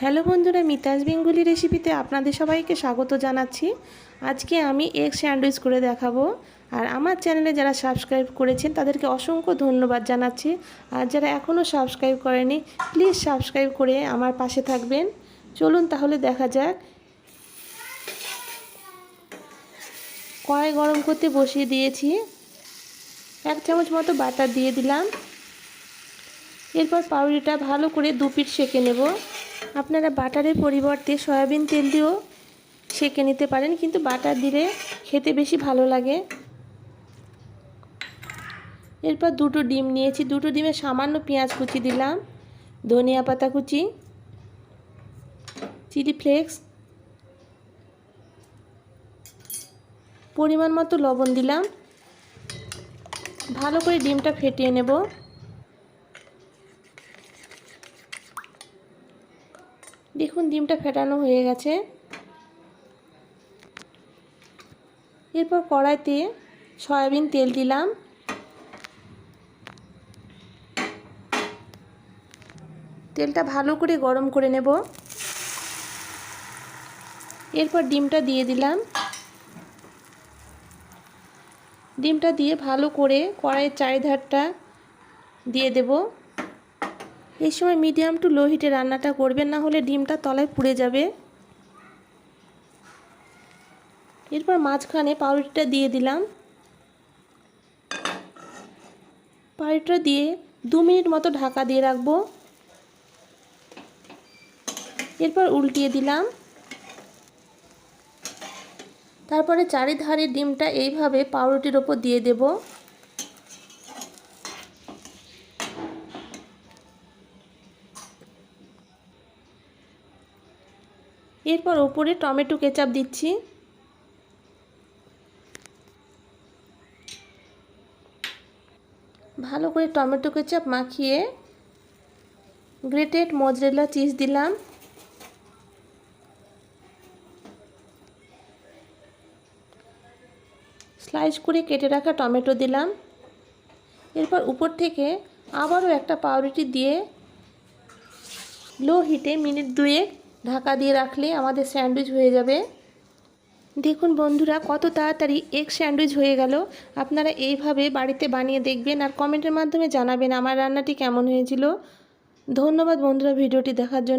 Hello বন্ধুরা মিতাজ Bengali রেসিপিতে আপনাদের সবাইকে স্বাগত জানাচ্ছি। আজকে আমি এগ স্যান্ডউইচ করে দেখাবো। আর আমার চ্যানেলে যারা সাবস্ক্রাইব করেছেন, তাদেরকে অসংখ্য ধন্যবাদ জানাচ্ছি। আর যারা এখনও সাবস্ক্রাইব করেনি, প্লিজ সাবস্ক্রাইব করে আমার পাশে থাকবেন। চলুন তাহলে দেখা যাক। কড়াই গরম করতে বসিয়ে দিয়েছি। এক চামচ মতো বাটার দিয়ে দিলাম। এরপর পাউরুটিটা ভালো করে দু পিঠ সেঁকে নেব। আপনারা বাটারের পরিবর্তে সয়াবিন তেল দিয়েও সেঁকে নিতে পারেন, কিন্তু বাটার দিলে খেতে বেশি ভালো লাগে। এরপর দুটো ডিম নিয়েছি। দুটো ডিমে সামান্য পেঁয়াজ কুচি দিলাম, ধনিয়া পাতা কুচি, চিলি ফ্লেক্স, পরিমাণ মতো লবণ দিলাম। ভালো করে ডিমটা ফেটিয়ে নেব। দেখুন ডিমটা ফেটানো হয়ে গেছে। এরপর কড়াইতে সয়াবিন তেল দিলাম। তেলটা ভালো করে গরম করে নেব। এরপর ডিমটা দিয়ে দিলাম। ডিমটা দিয়ে ভালো করে কড়াইয়ের চারিধারটা দিয়ে দেব। এই সময় মিডিয়াম টু লো হিটে রান্নাটা করবেন, না হলে ডিমটা তলায় পুড়ে যাবে। এরপর মাঝখানে পাউরুটিটা দিয়ে দিলাম। পাউরুটিটা দিয়ে দু মিনিট মতো ঢাকা দিয়ে রাখব। এরপর উল্টিয়ে দিলাম। তারপরে চারিধারে ডিমটা এইভাবে পাউরুটির ওপর দিয়ে দেব। এরপর ওপরে টমেটো কেচাপ দিচ্ছি। ভালো করে টমেটো কেচাপ মাখিয়ে গ্রেটেড মজরেলা চিজ দিলাম। স্লাইস করে কেটে রাখা টমেটো দিলাম। এরপর উপর থেকে আবারও একটা পাউরুটি দিয়ে লো হিটে মিনিট দুয়েক ঢাকা দিয়ে রাখলে আমাদের স্যান্ডউইচ হয়ে যাবে। দেখুন বন্ধুরা, কত তাড়াতাড়ি এক স্যান্ডউইচ হয়ে গেল। আপনারা এইভাবে বাড়িতে বানিয়ে দেখবেন আর কমেন্টের মাধ্যমে জানাবেন আমার রান্নাটি কেমন হয়েছিল। ধন্যবাদ বন্ধুরা, ভিডিওটি দেখার জন্য।